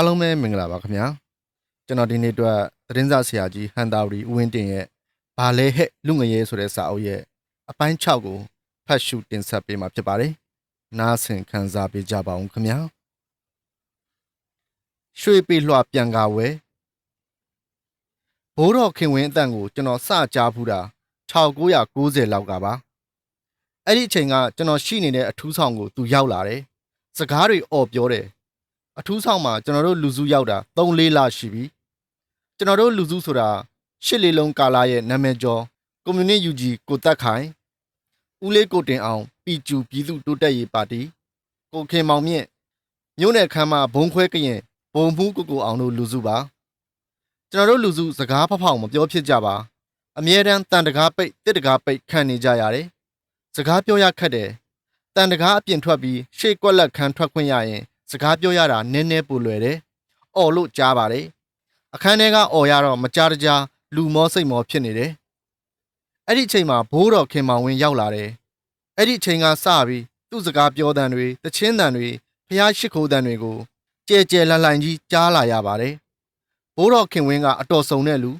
အားလုံးပဲမင်္ဂလာပါခင်ဗျာကျွန်တော်ဒီနေ့အတွက်သတင်းစာဆရာကြီးဟန်တာဝရီဦးဝင်းတင်ရဲ့ဘာလဲဟဲ့လူငရဲဆိုတဲ့စာအုပ်ရဲ့အပိုင်း6ကိုဖတ်ရှုတင်ဆက်ပေးမှာဖြစ်ပါတယ်နားဆင်ခံစားပေးကြပါဦးခင်ဗျာရွှေပေလွှပြန်ကာဝဲဘိုးတော်ခင်ဝင်းအတန်ကိုကျွန်တော်စကြားဖူးတာ1990လောက်ကပါအဲ့ဒီအချိန်ကကျွန်တော်ရှိနေတဲ့အထူးဆောင်ကိုသူရောက်လာတယ်စကားတွေអော်ပြောတယ် အထူးဆောင်မှာကျွန်တော်တို့လူစုရောက်တာ3-4လရှိပြီကျွန်တော်တို့လူစုဆိုတာရှစ်လေးလုံးကာလာရဲ့နာမည်ကျော်ကွန်မြူနတီယူဂျီကိုတက်ခိုင်ဦးလေးကိုတင်အောင်ပီကျူပြည်သူတိုးတက်ရေးပါတီကိုခင်မောင်မြင့်မြို့နယ်ခမ်းမှာဘုံခွဲကရင်ဘုံမှုကိုကိုအောင်တို့လူစုပါကျွန်တော်တို့လူစုစကားဖဖောင်မပြောဖြစ်ကြပါအမြဲတမ်းတန်တကားပိတ်တစ်တကားပိတ်ခံနေကြရတယ်စကားပြောရခက်တယ်တန်တကားအပြင်ထွက်ပြီးရှေ့ကွက်လက်ခန်းထွက်ခွင့်ရရင် စကားပြောရတာနည်းနည်းပိုလွယ်တယ်။အော်လို့ကြားပါတယ်။အခန်းထဲကအော်ရတော့မကြားတကြားလူမောစိတ်မောဖြစ်နေတယ်။အဲ့ဒီအချိန်မှာဘိုးတော်ခင်မောင်ဝင်းရောက်လာတယ်။အဲ့ဒီအချိန်ကစပြီးသူ့စကားပြောတန်တွေတချင်းတန်တွေဖျားရှိခိုးတန်တွေကိုကြဲကြဲလန့်လန့်ကြီးကြားလာရပါတယ်။ဘိုးတော်ခင်ဝင်းကအတော်ဆုံးတဲ့လူ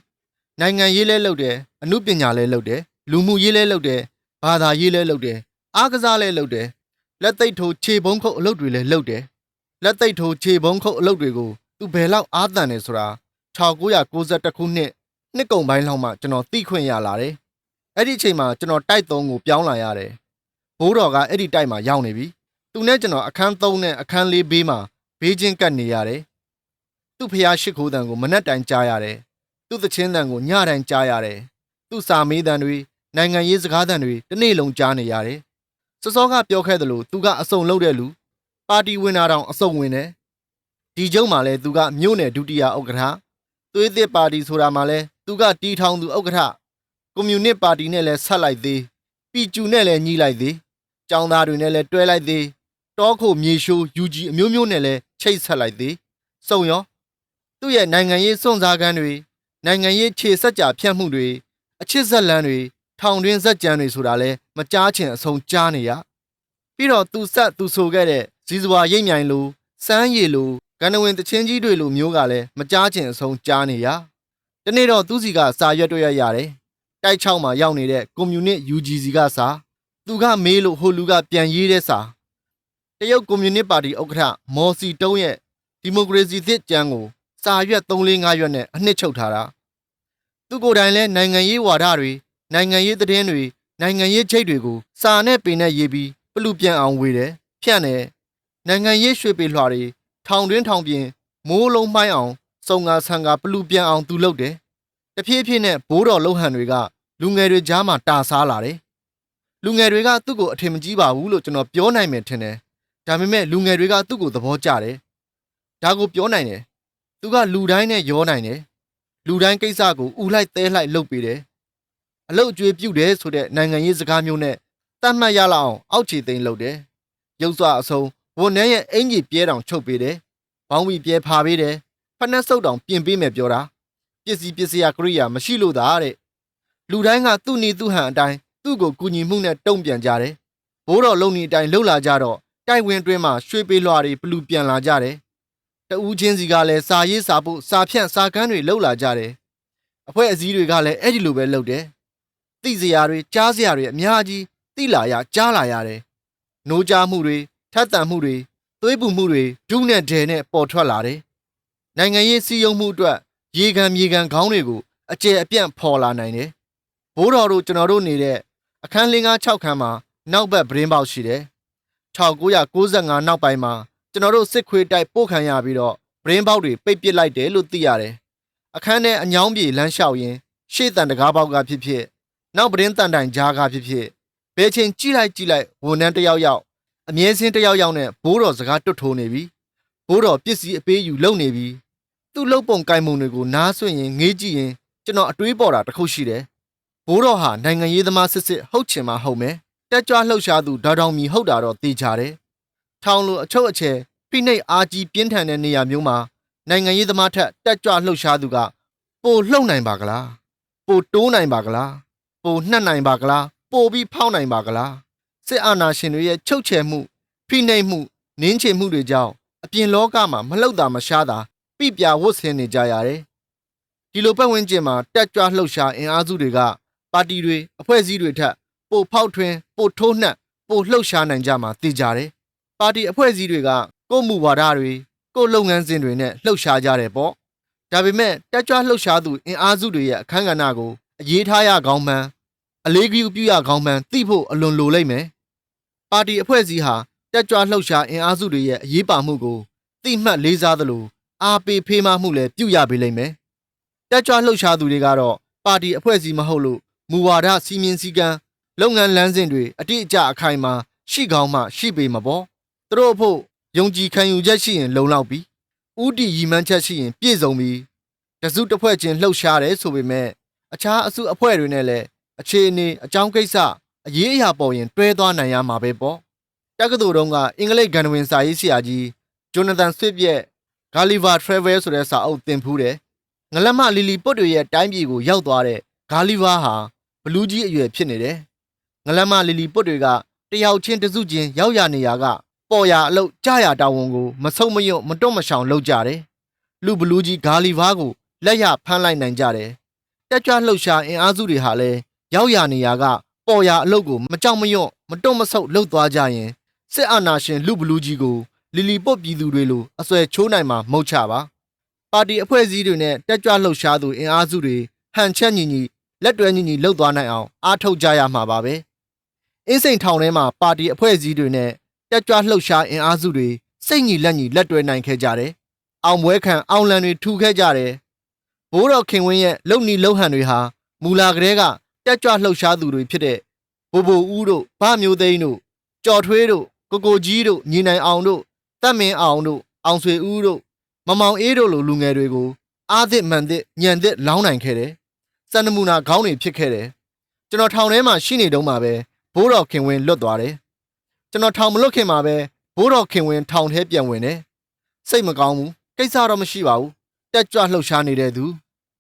နိုင်ငံရေးလဲလုပ်တယ်အမှုပညာလဲလုပ်တယ်လူမှုရေးလဲလုပ်တယ်ဘာသာရေးလဲလုပ်တယ်အားကစားလဲလုပ်တယ်လက်သိပ်ထိုးခြေပုံးခုတ်အလုပ်တွေလဲလုပ်တယ် လက်သိပ်ထိုးခြေပုံးခုတ်အလုပ်တွေကိုသူဘယ်လောက်အားတန်နေဆိုတာ1991ခုနှစ်နှစ်ကုန်ပိုင်းလောက်မှကျွန်တော်သိခွင့်ရလာတယ်။အဲ့ဒီအချိန်မှာကျွန်တော်တိုက်3ကိုပြောင်းလာရတယ်။ဘိုးတော်ကအဲ့ဒီတိုက်မှာရောက်နေပြီ။သူနဲ့ကျွန်တော်အခန်း3နဲ့အခန်း4ဘေးမှာဘေးချင်းကပ်နေရတယ်။သူ့ဖះရှိခိုးတန်ကိုမနှက်တိုင်ကြားရတယ်။သူ့သချင်းတန်ကိုညတိုင်းကြားရတယ်။သူ့စာမေးတန်တွေနိုင်ငံရေးစကားတန်တွေတစ်နေ့လုံးကြားနေရတယ်။စောစောကပြောခဲ့သလိုသူကအစုံလုပ်တဲ့လူ ပါတီဝင်တာတောင်အစုံဝင်တယ်ဒီကျုံမှာလဲသူကမြို့နယ်ဒုတိယဥက္ကဋ္ဌသွေးသစ်ပါတီဆိုတာမှာလဲသူကတီထောင်သူဥက္ကဋ္ဌကွန်မြူနစ်ပါတီနဲ့လဲဆက်လိုက်သေးပီကျူနဲ့လဲညီးလိုက်သေးចောင်းသားတွေနဲ့လဲတွဲလိုက်သေးတောခိုမြေရှိုးယူဂျီအမျိုးမျိုးနဲ့လဲချိတ်ဆက်လိုက်သေးစုံရောသူ့ရဲ့နိုင်ငံရေးစွန့်စားကမ်းတွေနိုင်ငံရေးခြေဆက်ကြဖြတ်မှုတွေအချစ်ဇက်လန်းတွေထောင်တွင်းဇက်ကြံတွေဆိုတာလဲမကြားချင်အဆုံးကြားနေရပြီးတော့သူဆက်သူဆိုခဲ့တဲ့ ဇီဇဝါရိတ်မြိုင်လိုစမ်းရည်လိုကန္နဝင်တချင်းကြီးတွေလိုမျိုးကလည်းမကြားချင်အဆုံးကြားနေရတနေ့တော့သူစီကစာရွက်တွေ့ရရတယ်တိုက်ချောက်မှာရောက်နေတဲ့ကွန်မြူနစ် UGC ကစာသူကမေးလို့ဟိုလူကပြန်ရေးတဲ့စာတရုတ်ကွန်မြူနစ်ပါတီဥက္ကဋ္ဌမော်စီတုံးရဲ့ဒီမိုကရေစီသစ်ကျမ်းကိုစာရွက်3-5ရွက်နဲ့အနှစ်ချုပ်ထားတာသူကိုယ်တိုင်လဲနိုင်ငံရေးဝါဒတွေနိုင်ငံရေးသတင်းတွေနိုင်ငံရေးချိတ်တွေကိုစာနဲ့ပင်နဲ့ရေးပြီးပလူပြန်အောင်ဝေတယ်ဖြန့်တယ် နိုင်ငံရေးရွှေပေလွှာတွေထောင်တွင်းထောင်ပြင်မိုးလုံးမှိုင်းအောင်စုံငါဆန်ကပလူပြန်အောင်သူလုပ်တယ်တဖြည်းဖြည်းနဲ့ဘိုးတော်လှုပ်ဟန်တွေကလူငယ်တွေကြားမှာတာစားလာတယ်လူငယ်တွေကသူ့ကိုအထင်မကြီးပါဘူးလို့ကျွန်တော်ပြောနိုင်မယ်ထင်တယ်ဒါပေမဲ့လူငယ်တွေကသူ့ကိုသဘောကျတယ်ဒါကိုပြောနိုင်တယ်သူကလူတိုင်းနဲ့ရောနိုင်တယ်လူတိုင်းကိစ္စကိုဥလိုက်သဲလိုက်လုပ်ပေးတယ်အလုတ်အကျွေးပြုတ်တယ်ဆိုတဲ့နိုင်ငံရေးစကားမျိုးနဲ့တတ်မှတ်ရလောက်အောင်အောက်ခြေသိမ်းလုပ်တယ်ရုပ်စွာအဆုံး ဝန်နှဲရဲ့အင်ကြီးပြဲတောင်ချုပ်ပေးတယ်ဘောင်းဝီပြဲဖာပေးတယ်ဖက်နှက်စုပ်တောင်ပြင်ပေးမယ်ပြောတာပစ္စည်းပစ္စည်းကရိယာမရှိလို့သာတဲ့လူတိုင်းကသူ့နီသူ့ဟန်အတိုင်းသူ့ကိုကူညီမှုနဲ့တုံ့ပြန်ကြတယ်ဘိုးတော်လုံနီအတိုင်းလှုပ်လာကြတော့တိုက်ဝင်တွင်းမှာရွှေပေးလွှာတွေပလူပြန်လာကြတယ်တဦးချင်းစီကလည်းစာရေးစာဖို့စာဖြန့်စာကမ်းတွေလှုပ်လာကြတယ်အဖွဲ့အစည်းတွေကလည်းအဲ့ဒီလိုပဲလှုပ်တယ်သိစရာတွေကြားစရာတွေအများကြီးသိလာရကြားလာရတယ်။နိုးကြားမှုတွေ ထက်သန်မှုတွေသွေးပူမှုတွေဒုနဲ့ဒဲနဲ့ပေါ်ထွက်လာတယ်။နိုင်ငံရေးစီယုံမှုအတွက်ရေခံမြေခံခေါင်းတွေကိုအကျယ်အပြန့်ဖော်လာနိုင်တယ်။ဘိုးတော်တို့ကျွန်တော်တို့နေတဲ့အခန်းလင်းကား6ခန်းမှာနောက်ဘက်ပရင်းပေါက်ရှိတယ်။1995နောက်ပိုင်းမှာကျွန်တော်တို့စစ်ခွေးတိုက်ပို့ခံရပြီးတော့ပရင်းပေါက်တွေပိတ်ပစ်လိုက်တယ်လို့သိရတယ်။အခန်းထဲအညောင်းပြေလမ်းလျှောက်ရင်ရှေ့တန်တကားပေါက်ကဖြစ်ဖြစ်နောက်ပရင်းတန်တိုင်ကြားကားဖြစ်ဖြစ်ဘယ်ချိန်ကြည့်လိုက်ကြည့်လိုက်ဝန်ထမ်းတစ်ယောက်ယောက် အမြဲစင်းတစ်ယောက်ယောက်နဲ့ဘိုးတော်စကားတွတ်ထိုးနေပြီဘိုးတော်ပစ္စည်းအပေးယူလုပ်နေပြီသူ့လုပ်ပုံကိုင်ပုံတွေကိုနားဆွင့်ရင်ငေးကြည့်ရင်ကျွန်တော်အတွေးပေါ်တာတစ်ခုရှိတယ်ဘိုးတော်ဟာနိုင်ငံရေးသမားစစ်စစ်ဟုတ်ချင်မှဟုတ်မယ်တက်ကြွလှုပ်ရှားသူဒေါက်တောင်မီဟုတ်တာတော့သိကြတယ်ထောင်လိုအချုပ်အချယ်ဖိနှိပ်အားကြီးပြင်းထန်တဲ့နေရာမျိုးမှာနိုင်ငံရေးသမားထက်တက်ကြွလှုပ်ရှားသူကပိုလှုပ်နိုင်ပါကလားပိုတိုးနိုင်ပါကလားပိုနှက်နိုင်ပါကလားပိုပြီးဖောက်နိုင်ပါကလား စစ်အာဏာရှင်တွေရဲ့ချုပ်ချယ်မှုဖိနှိပ်မှုနင်းချေမှုတွေကြောင့်အပြင်လောကမှာမလှုပ်တာမရှားတာပြပြဝတ်ဆင်နေကြရတယ်ဒီလိုပတ်ဝန်းကျင်မှာတက်ကြွလှုပ်ရှားအင်အားစုတွေကပါတီတွေအဖွဲ့အစည်းတွေထက်ပိုဖောက်ထွင်းပိုထိုးနှက်ပိုလှုပ်ရှားနိုင်ကြမှာသိကြတယ်ပါတီအဖွဲ့အစည်းတွေကကိုယ့်မူဝါဒတွေကိုယ့်လုပ်ငန်းစဉ်တွေနဲ့လှုပ်ရှားကြတယ်ပေါ့ဒါပေမဲ့တက်ကြွလှုပ်ရှားသူအင်အားစုတွေရဲ့အခမ်းကဏ္ဍကိုအရေးထားရကောင်းမှန်း အလေးဂရုပြုရကောင်းမှန်းသိဖို့အလွန်လိုလိမ့်မယ်ပါတီအဖွဲ့အစည်းဟာတက်ကြွလှုပ်ရှားအင်အားစုတွေရဲ့အရေးပါမှုကိုသိမှတ်လေးစားသလိုအားပေးဖေးမမှုလည်းပြုရပေးလိမ့်မယ်တက်ကြွလှုပ်ရှားသူတွေကတော့ပါတီအဖွဲ့အစည်းမဟုတ်လို့မူဝါဒစီမင်းစည်းကမ်းလုပ်ငန်းလမ်းစဉ်တွေအတိအကျအခိုင်အမာရှိကောင်းမှရှိပေမှာပေါ့သူတို့အဖို့ယုံကြည်ခံယူချက်ရှိရင်လုံလောက်ပြီဥတီရီမှန်းချက်ရှိရင်ပြည့်စုံပြီတစုတစ်ဖွဲ့ချင်းလှုပ်ရှားတယ်ဆိုပေမဲ့အခြားအစုအဖွဲ့တွေနဲ့လည်း အခြေအနေအကြောင်းကိစ္စအရေးအရာပေါ်ရင်တွဲသွားနိုင်ရမှာပဲပေါ့တက္ကသိုလ်တုန်းကအင်္ဂလိပ်ဂန်ဝင်စာရေးဆရာကြီးဂျိုနာသန်ဆွစ်ရဲ့ Gulliver Travel ဆိုတဲ့စာအုပ်သင်ဖူးတယ်ငလက်မလီလီပွတ်တွေရဲ့တိုင်းပြည်ကိုရောက်သွားတဲ့ဂါလီဗာဟာဘလူးကြီးအရွယ်ဖြစ်နေတယ်ငလက်မလီလီပွတ်တွေကတယောက်ချင်းတစုချင်းရောက်ရနေရကပေါ်ရအလုပ်ကြရတာဝန်ကိုမဆုံမယွတ်မတွတ်မရှောင်လုပ်ကြတယ်လူဘလူးကြီးဂါလီဗာကိုလက်ရဖမ်းလိုက်နိုင်ကြတယ်တက်ကြွလှုပ်ရှားအင်အားစုတွေဟာလည်း ရောက်ရနေရကပေါ်ရအလုပ်ကိုမကြောက်မရွံ့မတွတ်မဆုတ်လုပ်သွားကြရင်စစ်အာဏာရှင်လူဘလူးကြီးကိုလီလီပုတ်ပြည်သူတွေလိုအစွဲချိုးနိုင်မှာမဟုတ်ချပါပါတီအဖွဲ့အစည်းတွေနဲ့တက်ကြွလှုပ်ရှားသူအင်အားစုတွေဟန်ချက်ညီညီလက်တွဲညီညီလှုပ်သွားနိုင်အောင်အားထုတ်ကြရမှာပါပဲအင်းစိန်ထောင်ထဲမှာပါတီအဖွဲ့အစည်းတွေနဲ့တက်ကြွလှုပ်ရှားအင်အားစုတွေစိတ်ညီလက်ညီလက်တွဲနိုင်ခဲ့ကြတယ်အောင်ပွဲခံအောင်လံတွေထူခဲ့ကြတယ်ဘိုးတော်ခင်ဝင်းရဲ့လုံနီလုံဟန်တွေဟာမူလာကလေးက တက်ကြွလှုပ်ရှားသူတွေဖြစ်တဲ့ဘိုဘိုဦးတို့ဗမျိုးသိန်းတို့ကြော်ထွေးတို့ကိုကိုကြီးတို့ညီနိုင်အောင်တို့တက်မင်းအောင်တို့အောင်ဆွေဦးတို့မမောင်အေးတို့လိုလူငယ်တွေကိုအားသစ်မှန်သစ်ညံသစ်လောင်းနိုင်ခဲ့တယ်။စံနမူနာခေါင်းတွေဖြစ်ခဲ့တယ်။ကျွန်တော်ထောင်ထဲမှာရှိနေတုန်းမှာပဲဘိုးတော်ခင်ဝင်းလွတ်သွားတယ်။ကျွန်တော်ထောင်မလွတ်ခင်မှာပဲဘိုးတော်ခင်ဝင်းထောင်ထဲပြန်ဝင်တယ်။စိတ်မကောင်းဘူး။ကိစ္စတော့မရှိပါဘူး။တက်ကြွလှုပ်ရှားနေတဲ့သူ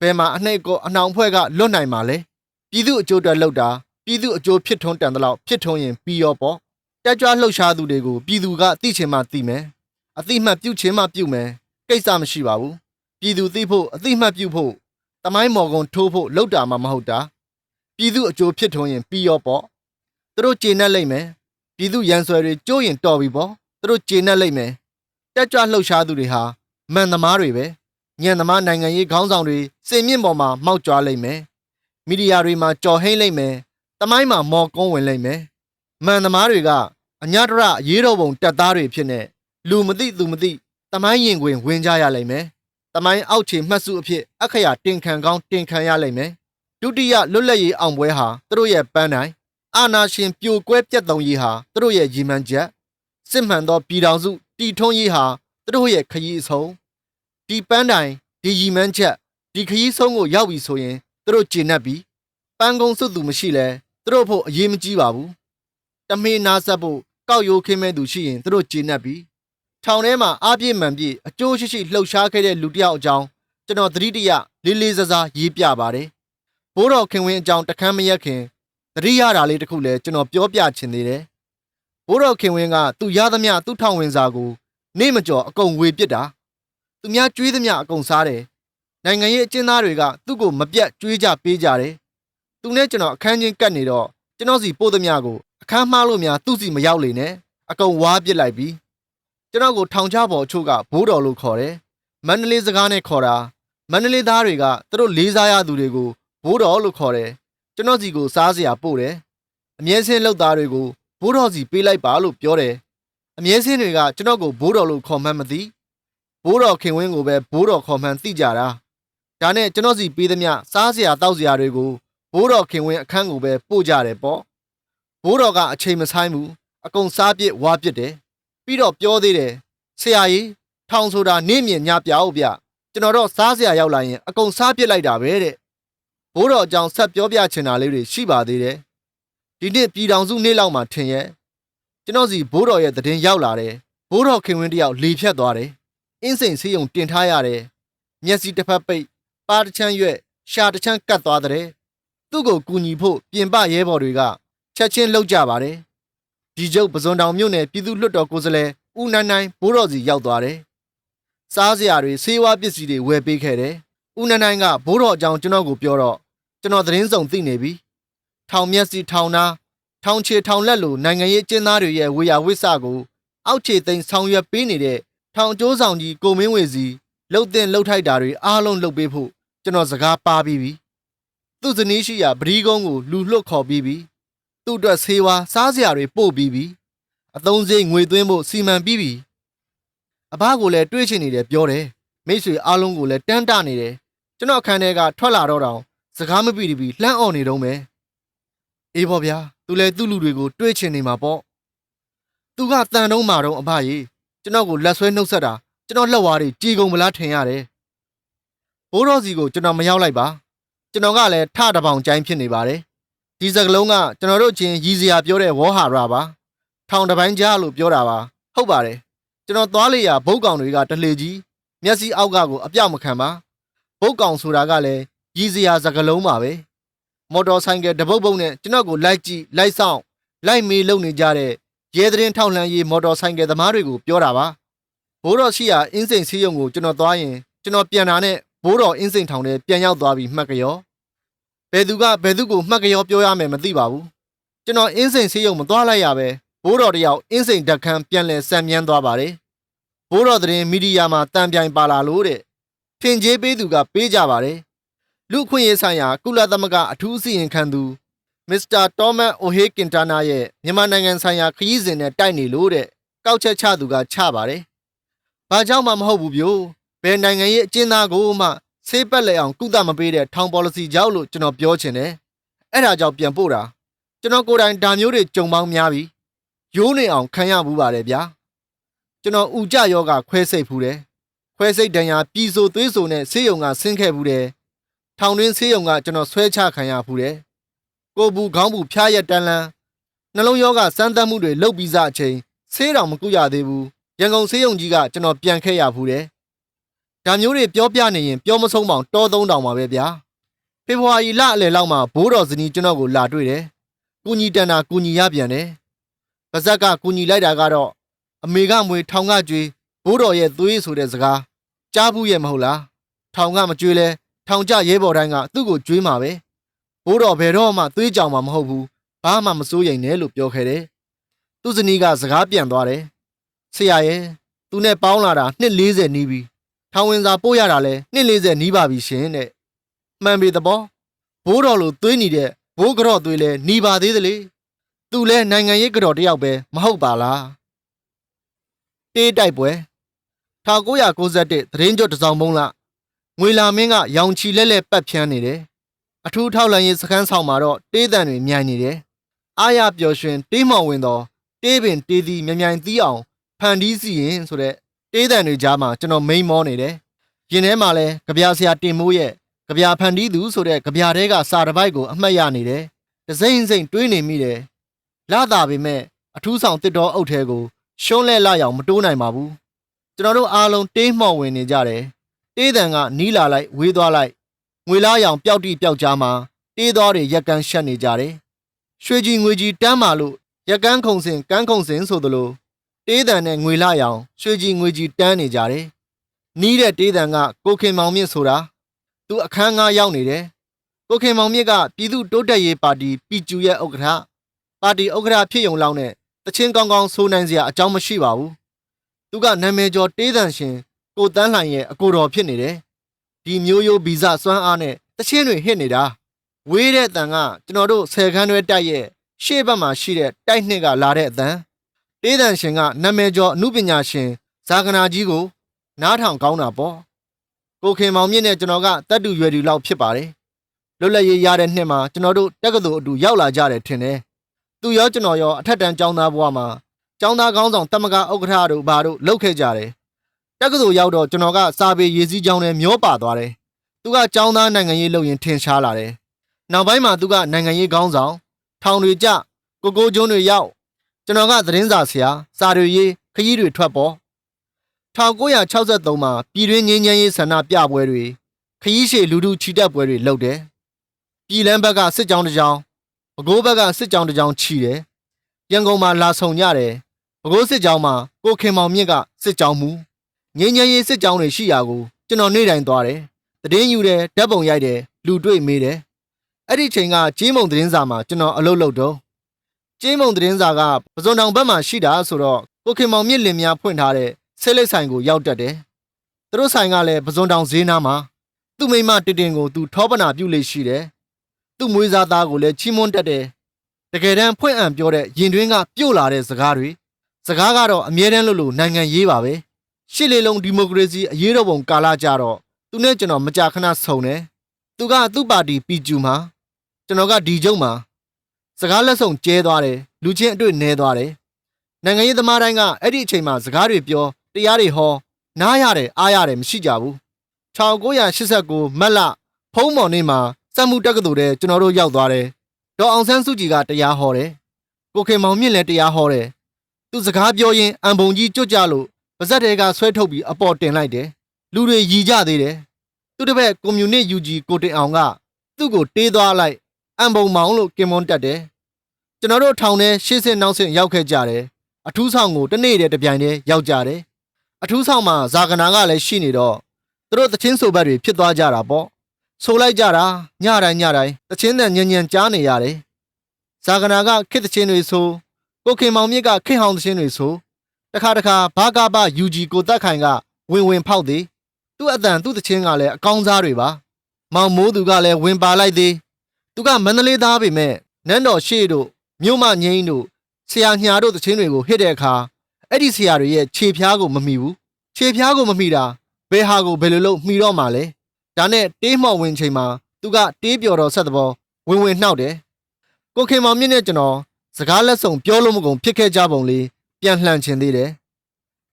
ဘယ်မှာအနှိတ်ကောအနှောင်ဖွဲ့ကလွတ်နိုင်မှာလဲ။ ပြည်သူအကျိုးအတွက်လှုပ်တာပြည်သူအကျိုးဖြစ်ထွန်းတန်တဲ့လောက်ဖြစ်ထွန်းရင်ပြီးရောပေါ့။တက်ကြွလှုပ်ရှားသူတွေကိုပြည်သူကသိချင်မှသိမယ်။အသိမှတ်ပြုချင်မှပြုမယ်။ကိစ္စမရှိပါဘူး။ပြည်သူသိဖို့အသိမှတ်ပြုဖို့တမိုင်းမော်ကွန်ထိုးဖို့လောက်တာမှမဟုတ်တာ။ပြည်သူအကျိုးဖြစ်ထွန်းရင်ပြီးရောပေါ့။သူတို့ကျေနပ်လိမ့်မယ်။ပြည်သူရန်ဆွဲတွေကြိုးရင်တော်ပြီပေါ့။သူတို့ကျေနပ်လိမ့်မယ်။တက်ကြွလှုပ်ရှားသူတွေဟာမန်သမားတွေပဲ။ညံသမားနိုင်ငံရေးခေါင်းဆောင်တွေစင်မြင့်ပေါ်မှာမောက်ကြွားလိမ့်မယ်။ မီဒီယာတွေမှာကြော်ဟိမ့်လိမ့်မယ်။တမိုင်းမှာမော်ကုန်းဝင်လိမ့်မယ်။မန်သမားတွေကအညာတရရေးတော်ပုံတက်သားတွေဖြစ်နေလူမသိသူမသိတမိုင်းရင်ခွင်ဝင်ကြရလိမ့်မယ်။တမိုင်းအောက်ခြေမှတ်စုအဖြစ်အခရာတင်ခံကောင်းတင်ခံရလိမ့်မယ်။ဒုတိယလွတ်လပ်ရေးအောင်ပွဲဟာသူတို့ရဲ့ပန်းတိုင်အာနာရှင်ပြိုကွဲပြတ်သုံးရေးဟာသူတို့ရဲ့ရည်မှန်းချက်စစ်မှန်သောပြည်တော်စုတီထွန်းရေးဟာသူတို့ရဲ့ခရီးအဆုံးဒီပန်းတိုင်ဒီရည်မှန်းချက်ဒီခရီးဆုံးကိုရောက်ပြီဆိုရင် သူတို့ကျေနပ်ပြီပန်းကုန်းစွတ်သူမရှိလဲသူတို့ဖို့အရေးမကြီးပါဘူးတမေးနာဆက်ဖို့ကောက်ရိုးခင်းမဲ့သူရှိရင်သူတို့ကျေနပ်ပြီထောင်ထဲမှာအားပြည့်မှန်ပြည့်အကျိုးရှိရှိလှုပ်ရှားခဲ့တဲ့လူတစ်ယောက်အကြောင်းကျွန်တော်သတိတရလေးလေးစားစားရေးပြပါတယ်ဘိုးတော်ခင်ဝင်းအကြောင်းတခမ်းမရက်ခင်သတိရတာလေးတစ်ခုလည်းကျွန်တော်ပြောပြချင်သေးတယ်ဘိုးတော်ခင်ဝင်းကသူ့ရသမျှသူ့ထောင်ဝင်စာကို နေမကျော်အကုန်ဝေပစ်တာသူများကျွေးသမျှအကုန်စားတယ် နိုင်ငံရေးအကျဉ်းသားတွေကသူ့ကိုမပြတ်ကျွေးကြပေးကြတယ်သူနဲ့ကျွန်တော်အခန်းချင်းကတ်နေတော့ကျွန်တော်စီပို့သမျှကိုအခန်းမှားလို့များသူ့စီမရောက်လေနဲ့အကုန်ဝါးပစ်လိုက်ပြီကျွန်တော်ကိုထောင်ချပေါ်အချို့ကဘိုးတော်လို့ခေါ်တယ်မန္တလေးစကားနဲ့ခေါ်တာမန္တလေးသားတွေကသူတို့လေးစားရသူတွေကိုဘိုးတော်လို့ခေါ်တယ်ကျွန်တော်စီကိုစားစရာပို့တယ်အမြဲစင်းလောက်သားတွေကိုဘိုးတော်စီပေးလိုက်ပါလို့ပြောတယ်အမြဲစင်းတွေကကျွန်တော်ကိုဘိုးတော်လို့ခေါ်မှန်းမသိဘိုးတော်ခင်ဝင်းကိုပဲဘိုးတော်ခေါ်မှန်းသိကြတာ ဒါနဲ့ကျွန်တော်စီပေးသမျှစားစရာတောက်စရာတွေကိုဘိုးတော်ခင်ဝင်းအခန်းကိုပဲပို့ကြတယ်ပေါ့ဘိုးတော်ကအချိန်မဆိုင်ဘူးအကုန်စားပစ်ဝါပစ်တယ်ပြီးတော့ပြောသေးတယ်ဆရာကြီးထောင်ဆိုတာနေမြင်ညပြအောင်ဗျကျွန်တော်တော့စားစရာရောက်လာရင်အကုန်စားပစ်လိုက်တာပဲတဲ့ဘိုးတော်အကြောင်းဆက်ပြောပြချင်တာလေးတွေရှိပါသေးတယ်ဒီနှစ်ပြည်တော်စုနေ့လောက်မှထင်ရဲ့ကျွန်တော်စီဘိုးတော်ရဲ့တည်င်းရောက်လာတယ်ဘိုးတော်ခင်ဝင်းတယောက်လေဖြတ်သွားတယ်အင်းစိန်ဆေးရုံတင်ထားရတယ်မျက်စိတစ်ဖက်ပိတ် ပါတစ်ချမ်းရွက်ရှာတစ်ချမ်းကတ်သွားတဲ့သူ့ကိုကူညီဖို့ပြင်ပရဲဘော်တွေကချက်ချင်းလှုပ်ကြပါတယ်ဒီကျုပ်ပဇွန်တောင်မြို့နယ်ပြည်သူ့လွှတ်တော်ကိုယ်စားလှယ်ဦးနိုင်နိုင်ဘိုးတော်စီရောက်သွားတယ်။စားစရာတွေဆေးဝါးပစ္စည်းတွေဝယ်ပေးခဲ့တယ်။ဦးနိုင်နိုင်ကဘိုးတော်အကြောင်းကျွန်တော်ကိုပြောတော့ကျွန်တော်သတင်းစုံသိနေပြီ။ထောင်မျက်စိထောင်နာထောင်ချေထောင်လက်လိုနိုင်ငံရေးကျင်းသားတွေရဲ့ဝေယဝိဆကိုအောက်ခြေသိမ်းဆောင်ရွက်ပေးနေတဲ့ထောင်ကျိုးဆောင်ကြီးကိုမင်းဝေစီလှုပ်တဲ့လှုပ်ထိုက်တာတွေအားလုံးလှုပ်ပေးဖို့ ကျွန်တော်စကားပါပြီးပြီ။သူ့ဇနီးရှိရာပရီးကုန်းကိုလူလွတ်ခေါ်ပြီးပြီ။သူ့အတွက်ဆေးဝါးစားစရာတွေပို့ပြီးပြီ။အသုံးစရိတ်ငွေသွင်းဖို့စီမံပြီးပြီ။အဘကိုလည်းတွေးချင်နေတယ်ပြောတယ်။မိတ်ဆွေအားလုံးကိုလည်းတန်းတနေတယ်။ကျွန်တော်အခန်းထဲကထွက်လာတော့တောင်စကားမပြတပြီးလှမ်းអော်နေတော့မယ်။အေးပေါ့ဗျာ။သူလည်းသူ့လူတွေကိုတွေးချင်နေမှာပေါ့။သူကတန်တုံးမာတော့အဘကြီးကျွန်တော်ကိုလက်ဆွဲနှုတ်ဆက်တာကျွန်တော်လက်ဝါးတွေကြေကုန်မလားထင်ရတယ်။ ဘိုးတော်စီကိုကျွန်တော်မရောက်လိုက်ပါ။ကျွန်တော်ကလည်းထတပောင်ကျိုင်းဖြစ်နေပါတယ်။ဒီစကလုံးကကျွန်တော်တို့ချင်းရည်စရာပြောတဲ့ဝေါ်ဟာရပါ။ထောင်တစ်ပိုင်းကြားလို့ပြောတာပါ။ဟုတ်ပါတယ်။ကျွန်တော်သွားလေရာဘုတ်ကောင်တွေကတလေကြီးမျက်စိအောက်ကကိုအပြောက်မခံပါ။ဘုတ်ကောင်ဆိုတာကလည်းရည်စရာစကလုံးပါပဲ။မော်တော်ဆိုင်ကယ်တပုတ်ပုတ်နဲ့ကျွန်တော်ကိုလိုက်ကြည့်လိုက်ဆောင်လိုက်မေးလုံနေကြတဲ့ရဲသတင်းထောက်လှမ်းရေးမော်တော်ဆိုင်ကယ်သမားတွေကိုပြောတာပါဘိုးတော်ရှိရာအင်းစိန်စီးရုံကိုကျွန်တော်သွားရင်ကျွန်တော်ပြန်လာနဲ့ ဘိုးတော်အင်းစိန်ထောင်ထဲပြန်ရောက်သွားပြီးမှတ်ကြရောဘယ်သူကဘယ်သူကိုမှတ်ကြရောပြောရမယ်မသိပါဘူးကျွန်တော်အင်းစိန်စီးရုံမသွားလိုက်ရပဲဘိုးတော်တယောက်အင်းစိန်ဓာတ်ခန်းပြန်လဲဆံမြန်းသွားပါတယ်ဘိုးတော်သတင်းမီဒီယာမှာတန်ပြိုင်ပါလာလို့တဲ့ထင်ကြေးပေးသူကပေးကြပါတယ်လူခွင့်ရေးဆိုင်ရာကုလသမဂ္ဂအထူးအစီရင်ခံသူမစ္စတာတောမတ်အိုဟေးကင်တာနာရဲ့မြန်မာနိုင်ငံဆိုင်ရာခရီးစဉ်နဲ့တိုက်နေလို့တဲ့ကောက်ချက်ချသူကချပါတယ်။ဘာကြောင့်မှမဟုတ်ဘူးဗျို့။ ဘယ်နိုင်ငံရဲ့အကျဉ်းသားကိုမှဆေးပတ်လဲအောင်ကုသမပေးတဲ့ထောင် policy ကြောင့်လို့ကျွန်တော်ပြောချင်တယ်။အဲ့ဒါကြောင့်ပြန်ပို့တာကျွန်တော်ကိုယ်တိုင်ဒါမျိုးတွေကြုံပေါင်းများပြီ။ရိုးနေအောင်ခံရဘူးပါတယ်ဗျာ။ကျွန်တော်ဥကြယောဂခွဲစိတ်ဖူးတယ်။ခွဲစိတ်ဒဏ်ရာပြည်ဆိုသွေးဆိုနဲ့ဆေးရုံကဆင်းခဲ့ဘူးတယ်။ထောင်တွင်းဆေးရုံကကျွန်တော်ဆွဲချခံရဖူးတယ်။ကိုဘူးခေါင်းဘူးဖျားရက်တန်းလန်းနှလုံးယောဂစမ်းသပ်မှုတွေလုပ်ပြီးစအချိန်ဆေးတောင်မကုရသေးဘူးရန်ကုန်ဆေးရုံကြီးကကျွန်တော်ပြန်ခဲ့ရဖူးတယ် ဒါမျိုးတွေပြောပြနေရင်ပြောမဆုံးပေါင်တောသုံးတောင်ပါပဲဗျာဖေဖော်ဝါရီလအလယ်လောက်မှာဘိုးတော်ဇနီးကျွန်တော်ကိုလာတွေ့တယ်ကုညီတန်တာကုညီရပြန်တယ်ပါဇက်ကကုညီလိုက်တာကတော့အမေကမွေထောင်ကကြွေးဘိုးတော်ရဲ့သွေးဆိုတဲ့စကားကြားဘူးရဲ့မဟုတ်လားထောင်ကမကြွေးလဲထောင်ကြရဲဘော်တိုင်းကသူ့ကိုကြွေးမှာပဲဘိုးတော်ဘယ်တော့မှသွေးကြောင်မှာမဟုတ်ဘူးဘာမှမစိုးရိမ်နဲ့လို့ပြောခဲ့တယ်သူ့ဇနီးကစကားပြန်သွားတယ်ဆရာရဲ့သူနဲ့ပေါင်းလာတာနှစ်40နီးပြီ ထောင်ဝင်စာပို့ရတာလဲနှစ်40နီးပါပြီရှင်တဲ့မှန်ပြီသဘောဘိုးတော်လိုသွေးနေတဲ့ဘိုးကြော့သွေးလဲနီးပါသေးသလေသူလဲနိုင်ငံရေးကြော့တယောက်ပဲမဟုတ်ပါလားတေးတိုက်ပွဲ1991သတင်းကြွတစ်စောင်မုံလငွေလာမင်းကရောင်ချီလဲလဲပတ်ဖြန်းနေတယ်အထူးထောက်လန်ရေးစခန်းဆောင်မှာတော့တေးတန်တွေမြိုင်နေတယ်အားရပျော်ရွှင် တေးမောင်ဝင်သောတေးပင်တေးသည်မြမြိုင်သီးအောင်ဖန်တီးစီရင်ဆိုတဲ့ တေးတန်တွေကြားမှာကျွန်တော်မိန်မောနေတယ်။ရင်ထဲမှာလဲကြပြဆရာတင်မိုးရဲ့ကြပြဖန်တီးသူဆိုတဲ့ကြပြတဲကစာတစ်ပိုက်ကိုအမှတ်ရနေတယ်။ဒစိမ့်စိမ့်တွေးနေမိတယ်။လာတာပေမဲ့အထူးဆောင်တစ်တော်အုပ်ထဲကိုရှုံးလဲလာရောက်မတိုးနိုင်ပါဘူး။ကျွန်တော်တို့အားလုံးတေးမှော်ဝင်နေကြတယ်။တေးတန်ကနီးလာလိုက်ဝေးသွားလိုက်ငွေလားရောင်ပျောက်တိပျောက်ကြားမှာတေးသွားတွေရက်ကန်းရှက်နေကြတယ်။ရွှေကြီးငွေကြီးတန်းမာလို့ရက်ကန်းခုံစင်ကန်းခုံစင်ဆိုသလို တေးတန်နဲ့ငွေလာရောင်ရွှေကြီးငွေကြီးတန်းနေကြတယ်။နီးတဲ့တေးတန်ကကိုခင်မောင်မြင့်ဆိုတာသူအခန်းငါရောက်နေတယ်။ကိုခင်မောင်မြင့်ကပြည်သူတိုးတက်ရေးပါတီပြည်ကျူရဲ့ဥက္ကဋ္ဌပါတီဥက္ကဋ္ဌဖြစ်ုံလောက်နဲ့တချင်းကောင်းကောင်းဆိုးနိုင်စရာအကြောင်းမရှိပါဘူး။သူကနာမည်ကျော်တေးတန်ရှင်ကိုတန်းလှိုင်ရဲ့အကိုတော်ဖြစ်နေတယ်။ဒီမျိုးရိုးဗီဇစွမ်းအားနဲ့တချင်းတွေဟစ်နေတာဝေးတဲ့အတန်ကကျွန်တော်တို့ဆယ်ခန်းတွဲတိုက်ရဲ့ရှေ့ဘက်မှာရှိတဲ့တိုက်နှစ်ကလာတဲ့အတန် တေးတန်ရှင်ကနာမည်ကျော်အမှုပညာရှင်ဇာကနာကြီးကိုနားထောင်ကောင်းတာပေါ့ကိုခင်မောင်မြင့်နဲ့ကျွန်တော်ကတက်တူရွယ်တူလောက်ဖြစ်ပါတယ်လွတ်လပ်ရေးရတဲ့နှစ်မှာကျွန်တော်တို့တက္ကသိုလ်အတူရောက်လာကြတယ်ထင်တယ်သူရောကျွန်တော်ရောအထက်တန်းကျောင်းသားဘဝမှာကျောင်းသားကောင်းဆောင်တမကဥက္ကဋ္ဌတို့ဘာတို့လုပ်ခဲ့ကြတယ်တက္ကသိုလ်ရောက်တော့ကျွန်တော်ကစာပေရေးစည်းကျောင်းနဲ့မျောပါသွားတယ်သူကကျောင်းသားနိုင်ငံရေးလုပ်ရင်ထင်ရှားလာတယ်နောက်ပိုင်းမှာသူကနိုင်ငံရေးခေါင်းဆောင်ထောင်တွေကြကိုကိုကျွန်းတွေရောက် ကျွန်တော်ကသတင်းစာဆရာစာတွေရေးခရီးတွေထွက်ပေါ်1963မှာပြည်တွင်းငင်းငင်းရေးဆန္ဒပြပွဲတွေခရီးရှည်လူထုချီတက်ပွဲတွေလုပ်တယ်ပြည်လန်းဘက်ကစစ်ကြောင်းတစ်ကြောင်းပဲခူးဘက်ကစစ်ကြောင်းတစ်ကြောင်းချီတယ်ရန်ကုန်မှာလာဆုံကြတယ်ပဲခူးစစ်ကြောင်းမှာကိုခင်မောင်မြင့်ကစစ်ကြောင်းမူငင်းငယ်ရေးစစ်ကြောင်းတွေရှိရာကိုကျွန်တော်နေ့တိုင်းသွားတယ်တည်င်းယူတယ်ဓာတ်ပုံရိုက်တယ်လူတွေ့မေးတယ်အဲ့ဒီချိန်ကကြေးမုံသတင်းစာမှာကျွန်တော်အလုပ်လုပ်တော့ ကြေးမုံသတင်းစာကပဇွန်တောင်ဘက်မှာရှိတာဆိုတော့ကိုခင်မောင်မြင့်လင်များဖွင့်ထားတဲ့ဆေးလိပ်ဆိုင်ကိုရောက်တက်တယ်သူတို့ဆိုင်ကလည်းပဇွန်တောင်ဈေးနားမှာသူ့မိမတစ်တင်ကိုသူထောပနာပြုတ်လေးရှိတယ်သူ့မွေးစားသားကိုလည်းချီးမွမ်းတတ်တယ်တကယ်တမ်းဖွင့်အံပြောတဲ့ရင်တွင်းကပြုတ်လာတဲ့စကားတွေစကားကတော့အမြဲတမ်းလို့လို့နိုင်ငံရေးပါပဲရှစ်လေးလုံးဒီမိုကရေစီအရေးတော်ပုံကာလကြတော့သူနဲ့ကျွန်တော်မကြာခဏဆုံတယ်သူကသူ့ပါတီပီကျူမှာကျွန်တော်ကဒီကျုံမှာ စကားလက်ဆောင်ကျဲသွားတယ်လူချင်းအတွေ့နဲသွားတယ်နိုင်ငံရေးသမားတိုင်းကအဲ့ဒီအချိန်မှာစကားတွေပြောတရားတွေဟောနားရတယ်အားရတယ်မရှိကြဘူး1989မတ်လဖုံးမော်နေ့မှာစက်မှုတက္ကသိုလ်ထဲကျွန်တော်တို့ရောက်သွားတယ်ဒေါ်အောင်ဆန်းစုကြည်ကတရားဟောတယ်ကိုခင်မောင်မြင့်လည်းတရားဟောတယ်သူစကားပြောရင်အံပုံကြီးကြွကြလို့ပါဇက်တွေကဆွဲထုတ်ပြီးအပေါ်တင်လိုက်တယ်လူတွေရီကြသေးတယ်သူတစ်ပည့်ကွန်မြူနစ်ယူဂျီကိုတင်အောင်ကသူ့ကိုတေးသွားလိုက် အံပုံမောင်လို့ကင်မွန်တက်တယ်ကျွန်တော်တို့ထောင်ထဲရှေ့ဆင့်နောက်ဆင့်ရောက်ခဲ့ကြတယ်အထူးဆောင်ကိုတစ်နေ့တည်းတစ်ပြိုင်တည်းရောက်ကြတယ်အထူးဆောင်မှာဇာကနာကလည်းရှိနေတော့သူတို့တချင်းဆိုဘက်တွေဖြစ်သွားကြတာပေါ့ဆိုလိုက်ကြတာညတိုင်းညတိုင်းတချင်းတန်ညံညံကြားနေရတယ်ဇာကနာကခစ်တချင်းတွေဆိုကိုခင်မောင်မြင့်ကခစ်ဟောင်းတချင်းတွေဆိုတခါတခါဘာကဘယူဂျီကိုတက်ခိုင်ကဝင်ဝင်ဖောက်သေးသူ့အတန်သူ့တချင်းကလည်းအကောင်းစားတွေပါမောင်မိုးသူကလည်းဝင်ပါလိုက်သေး သူကမန္တလေးသားပေမဲ့နန်းတော်ရှေ့တို့မြို့မငိမ့်တို့ဆရာညာတို့တချင်းတွေကိုဟစ်တဲ့အခါအဲ့ဒီဆရာတွေရဲ့ခြေဖျားကိုမမိဘူးခြေဖျားကိုမမိတာဘယ်ဟာကိုဘယ်လိုလုပ်မှီတော့မှလဲဒါနဲ့တေးမော်ဝင်ချိန်မှာသူကတေးပျော်တော်ဆက်တဲ့ဘောဝင်ဝင်နှောက်တယ်ကိုခင်မောင်မြင့်နဲ့ကျွန်တော်စကားလက်ဆောင်ပြောလို့မကုန်ဖြစ်ခဲ့ကြပုံလေးပြန်လှန်ချင်သေးတယ်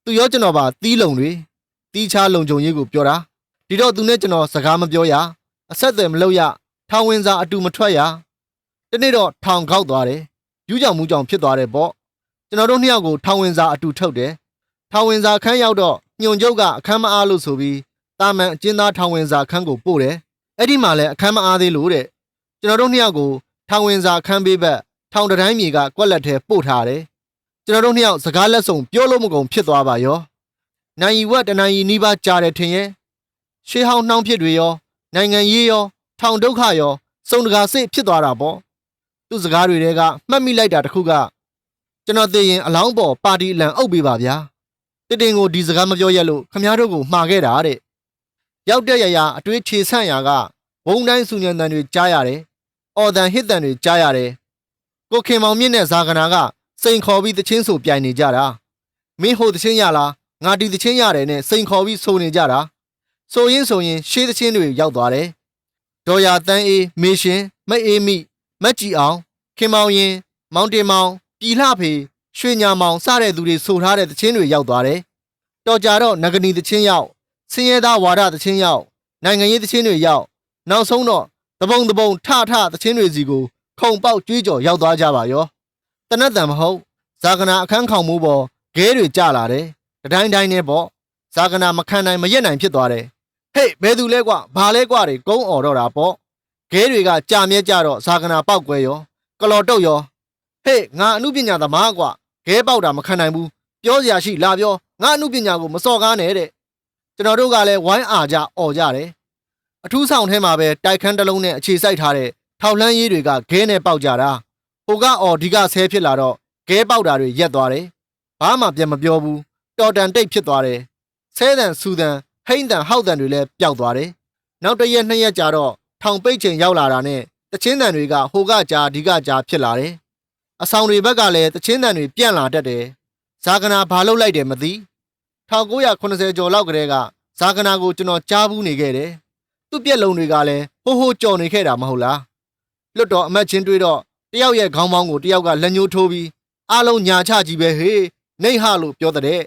သူရောကျွန်တော်ပါတီးလုံတွေတီးချလုံကြုံရေးကိုပြောတာဒီတော့သူနဲ့ကျွန်တော်စကားမပြောရအဆက်အသွယ်မလုပ်ရ ထောင်ဝင်စာအတူမထွက်ရတနေ့တော့ထောင်ခောက်သွားတယ်ယူးကြောင်မူးကြောင်ဖြစ်သွားတယ်ပေါ့ကျွန်တော်တို့နှစ်ယောက်ကိုထောင်ဝင်စာအတူထုတ်တယ်ထောင်ဝင်စာခန်းရောက်တော့ညွန်ကျုပ်ကအခမ်းမအားလို့ဆိုပြီးတာမန်အကျဉ်းသားထောင်ဝင်စာခန်းကိုပို့တယ်အဲ့ဒီမှာလည်းအခမ်းမအားသေးလို့တဲ့ကျွန်တော်တို့နှစ်ယောက်ကိုထောင်ဝင်စာခန်းပေးဘက်ထောင်တတိုင်းမြေကကွက်လက်ထဲပို့ထားတယ်ကျွန်တော်တို့နှစ်ယောက်စကားလက်ဆောင်ပြောလို့မကုန်ဖြစ်သွားပါရောနိုင်ရီဝက်တနိုင်ရီနီးပါးကြားတယ်ထင်ရဲ့ရှေးဟောင်းနှောင်းဖြစ်တွေရောနိုင်ငံရေးရော ထောင်ဒုက္ခရောစုံတကာစိတ်ဖြစ်သွားတာပေါ့သူ့စကားတွေတဲကမှတ်မိလိုက်တာတခုကကျွန်တော်သိရင်အလောင်းပေါ်ပါတီအလံအုပ်ပေးပါဗျာတစ်တင်ကိုဒီစကားမပြောရလို့ခမားတို့ကိုမှားခဲ့တာတဲ့ရောက်တဲ့ရရအတွေးခြေဆန့်ရာကဘုံတိုင်းစုညံတန်တွေကြားရတယ်အော်တန်ဟစ်တန်တွေကြားရတယ်ကိုခင်မောင်မြင့်နဲ့ဇာကနာကစိန်ခေါ်ပြီးတချင်းဆိုပြိုင်နေကြတာမင်းဟိုတချင်းရလားငါဒီတချင်းရတယ်နဲ့စိန်ခေါ်ပြီးဆိုနေကြတာဆိုရင်ဆိုရင်ရှေးတချင်းတွေရောက်သွားတယ် ဒေါ်ရတန်းအေးမေရှင်မအေးမိမက်ကြည်အောင် ခင်မောင်ရင် မောင်တင်မောင်ပြည်လှဖေရွှေညာမောင်စတဲ့သူတွေဆိုထားတဲ့တချင်းတွေရောက်သွားတယ်တော်ကြတော့ငကနီတချင်းရောက်စင်းရဲသားဝါဒတချင်းရောက်နိုင်ငံရေးတချင်းတွေရောက်နောက်ဆုံးတော့တပုံတပုံထထတချင်းတွေစီကိုခုံပေါက်ကြွေးကြော်ရောက်သွားကြပါရောတနတ်တန်မဟုတ်ဇာကနာအခန်းခေါင်မှုပေါ်ဂဲတွေကြလာတယ်တတိုင်းတိုင်းနဲ့ပေါ့ဇာကနာမခံနိုင်မရက်နိုင်ဖြစ်သွားတယ် ဟေ့ဘယ်သူလဲကွာဘာလဲကွာတွေကုန်းអော်တော့တာပေါ့ဂဲတွေကကြာမြဲကြတော့ဇာကနာပေါက်ကွဲရောကလော်တုတ်ရောဟေ့ငါအမှုပညာသမားကွာဂဲပေါက်တာမခံနိုင်ဘူးပြောစရာရှိလာပြောငါအမှုပညာကိုမစော်ကားနဲ့တဲ့ကျွန်တော်တို့ကလည်းဝိုင်းအားကြអော်ကြတယ်အထူးဆောင်ထဲမှာပဲတိုက်ခန်းတစ်လုံးနဲ့အခြေစိုက်ထားတဲ့ထောက်လန်းရေးတွေကဂဲနဲ့ပေါက်ကြတာဟိုကအော်ဒီကဆဲဖြစ်လာတော့ဂဲပေါက်တာတွေရက်သွားတယ်ဘာမှပြန်မပြောဘူးတော်တန်တိတ်ဖြစ်သွားတယ်ဆဲတန်ဆူတန် ဟိမ့်တန်ဟောက်တန်တွေလည်းပျောက်သွားတယ်နောက်တစ်ရက်နှစ်ရက်ကြာတော့ထောင်ပိတ်ချိန်ရောက်လာတာနဲ့တချင်းတန်တွေကဟိုကကြာဒီကကြာဖြစ်လာတယ်အဆောင်တွေဘက်ကလည်းတချင်းတန်တွေပြန့်လာတတ်တယ်ဇာကနာဘာလုပ်လိုက်တယ်မသိ1980ကျော်လောက်ကတည်းကဇာကနာကိုကျွန်တော်ကြားဘူးနေခဲ့တယ်သူ့ပြက်လုံးတွေကလည်းဟိုးဟိုးကြော်နေခဲ့တာမဟုတ်လားလွတ်တော်အမတ်ချင်းတွေးတော့တယောက်ရဲ့ခေါင်းပေါင်းကိုတယောက်ကလက်ညှိုးထိုးပြီးအားလုံးညာချကြည့်ပဲဟေးနေဟလို့ပြောတဲ့